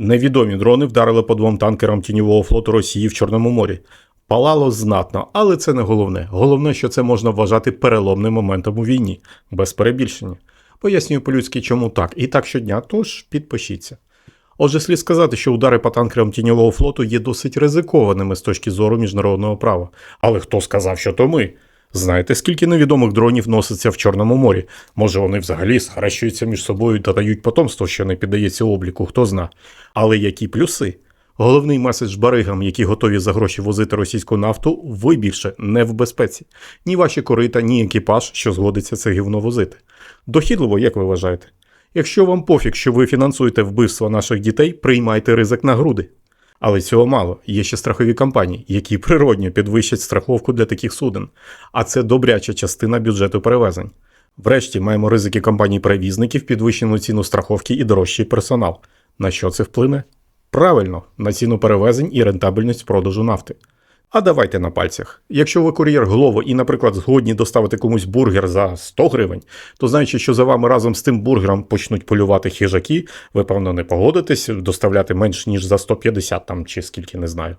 Невідомі дрони вдарили по двом танкерам тіньового флоту Росії в Чорному морі. Палало знатно, але це не головне. Головне, що це можна вважати переломним моментом у війні, без перебільшення. Пояснюю по-людськи, чому так. І так щодня, тож підпишіться. Отже, слід сказати, що удари по танкерам тіньового флоту є досить ризикованими з точки зору міжнародного права. Але хто сказав, що то ми? Знаєте, скільки невідомих дронів носиться в Чорному морі? Може, вони взагалі схрещуються між собою та дають потомство, що не піддається обліку, хто зна. Але які плюси? Головний меседж баригам, які готові за гроші возити російську нафту, ви більше не в безпеці. Ні ваші корита, ні екіпаж, що згодиться це гівно возити. Дохідливо, як ви вважаєте? Якщо вам пофіг, що ви фінансуєте вбивство наших дітей, приймайте ризик на груди. Але цього мало. Є ще страхові компанії, які природньо підвищать страховку для таких суден. А це добряча частина бюджету перевезень. Врешті маємо ризики компаній-перевізників, підвищену ціну страховки і дорожчий персонал. На що це вплине? Правильно, на ціну перевезень і рентабельність продажу нафти. А давайте на пальцях. Якщо ви кур'єр Глово і, наприклад, згодні доставити комусь бургер за 100 гривень, то знаючи, що за вами разом з тим бургером почнуть полювати хижаки, ви, певно, не погодитесь доставляти менш ніж за 150 там чи скільки не знаю.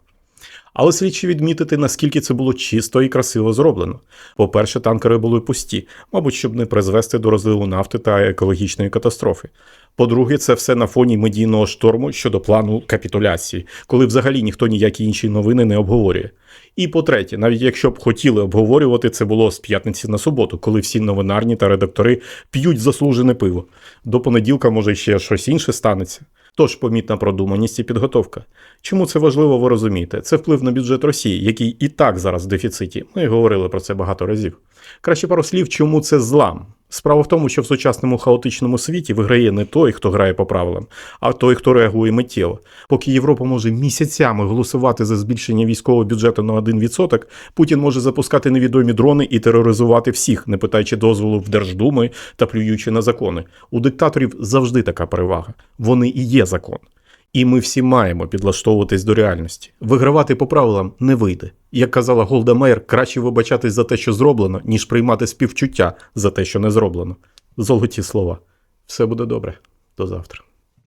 Але слід ще відмітити, наскільки це було чисто і красиво зроблено. По-перше, танкери були пусті, мабуть, щоб не призвести до розливу нафти та екологічної катастрофи. По-друге, це все на фоні медійного шторму щодо плану капітуляції, коли взагалі ніхто ніякі інші новини не обговорює. І по-третє, навіть якщо б хотіли обговорювати, це було з п'ятниці на суботу, коли всі новинарні та редактори п'ють заслужене пиво. До понеділка, може, ще щось інше станеться. Тож помітна продуманість і підготовка. Чому це важливо, ви розумієте? Це вплив на бюджет Росії, який і так зараз в дефіциті. Ми говорили про це багато разів. Краще пару слів, чому це злам. Справа в тому, що в сучасному хаотичному світі виграє не той, хто грає по правилам, а той, хто реагує миттєво. Поки Європа може місяцями голосувати за збільшення військового бюджету на 1%, Путін може запускати невідомі дрони і тероризувати всіх, не питаючи дозволу в Держдуми та плюючи на закони. У диктаторів завжди така перевага. Вони і є закон. І ми всі маємо підлаштовуватись до реальності. Вигравати по правилам не вийде. Як казала Голда Мейер, краще вибачатись за те, що зроблено, ніж приймати співчуття за те, що не зроблено. Золоті слова. Все буде добре. До завтра.